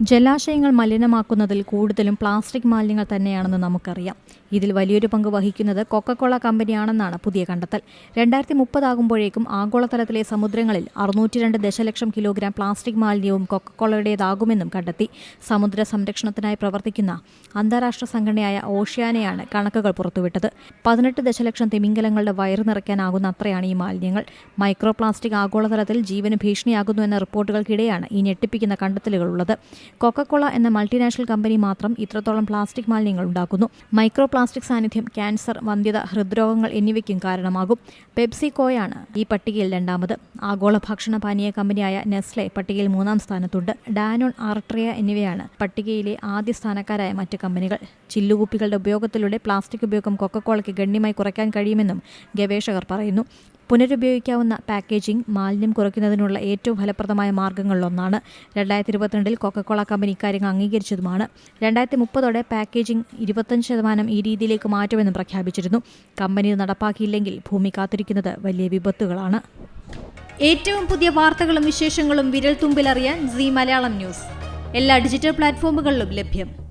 ജലാശയങ്ങൾ മലിനമാക്കുന്നതിൽ കൂടുതലും പ്ലാസ്റ്റിക് മാലിന്യങ്ങൾ തന്നെയാണെന്ന് നമുക്കറിയാം. ഇതിൽ വലിയൊരു പങ്ക് വഹിക്കുന്നത് കൊക്കക്കോള കമ്പനിയാണെന്നാണ് പുതിയ കണ്ടെത്തൽ. രണ്ടായിരത്തി മുപ്പതാകുമ്പോഴേക്കും ആഗോളതലത്തിലെ സമുദ്രങ്ങളിൽ അറുന്നൂറ്റി രണ്ട് ദശലക്ഷം കിലോഗ്രാം പ്ലാസ്റ്റിക് മാലിന്യവും കൊക്കക്കോളയുടേതാകുമെന്നും കണ്ടെത്തി. സമുദ്ര സംരക്ഷണത്തിനായി പ്രവർത്തിക്കുന്ന അന്താരാഷ്ട്ര സംഘടനയായ ഓഷ്യാനയാണ് കണക്കുകൾ പുറത്തുവിട്ടത്. പതിനെട്ട് ദശലക്ഷം തിമിംഗലങ്ങളുടെ വയറ് നിറയ്ക്കാനാകുന്ന അത്രയാണ് ഈ മാലിന്യങ്ങൾ. മൈക്രോ പ്ലാസ്റ്റിക് ആഗോളതലത്തിൽ ജീവന് ഭീഷണിയാകുന്നു എന്ന റിപ്പോർട്ടുകൾക്കിടെയാണ് ഈ ഞെട്ടിപ്പിക്കുന്ന കണ്ടെത്തലുകളുള്ളത് കൊക്കക്കോള എന്ന മൾട്ടിനാഷണൽ കമ്പനി മാത്രം ഇത്രത്തോളം പ്ലാസ്റ്റിക് മാലിന്യങ്ങൾ ഉണ്ടാക്കുന്നു. മൈക്രോ പ്ലാസ്റ്റിക് സാന്നിധ്യം ക്യാൻസർ വന്ധ്യത ഹൃദ്രോഗങ്ങൾ എന്നിവയ്ക്കും കാരണമാകും. പെപ്സിക്കോയാണ് ഈ പട്ടികയിൽ രണ്ടാമത്. ആഗോള ഭക്ഷണ പാനീയ കമ്പനിയായ നെസ്ലെ പട്ടികയിൽ മൂന്നാം സ്ഥാനത്തുണ്ട്. ഡാനോൺ ആർട്രിയ എന്നിവയാണ് പട്ടികയിലെ ആദ്യ സ്ഥാനക്കാരായ മറ്റ് കമ്പനികൾ. ചില്ലുകുപ്പികളുടെ ഉപയോഗത്തിലൂടെ പ്ലാസ്റ്റിക് ഉപയോഗം കൊക്കക്കോളയ്ക്ക് ഗണ്യമായി കുറയ്ക്കാൻ കഴിയുമെന്നും ഗവേഷകർ പറയുന്നു. പുനരുപയോഗിക്കാവുന്ന പാക്കേജിംഗ് മാലിന്യം കുറയ്ക്കുന്നതിനുള്ള ഏറ്റവും ഫലപ്രദമായ മാർഗങ്ങളിലൊന്നാണ് രണ്ടായിരത്തി ഇരുപത്തിരണ്ടിൽ കൊക്കക്കോള കമ്പനി ഇക്കാര്യങ്ങൾ അംഗീകരിച്ചതുമാണ്. രണ്ടായിരത്തി മുപ്പതോടെ പാക്കേജിംഗ് ഇരുപത്തഞ്ച് ശതമാനം ഈ രീതിയിലേക്ക് മാറ്റുമെന്നും പ്രഖ്യാപിച്ചിരുന്നു. കമ്പനി നടപ്പാക്കിയില്ലെങ്കിൽ ഭൂമി കാത്തിരിക്കുന്നത് വലിയ വിപത്തുകളാണ്. ഏറ്റവും പുതിയ വാർത്തകളും വിശേഷങ്ങളും വിരൽ തുമ്പിലറിയാൻ സി മലയാളം ന്യൂസ്. എല്ലാ ഡിജിറ്റൽ പ്ലാറ്റ്ഫോമുകളിലും ലഭ്യം.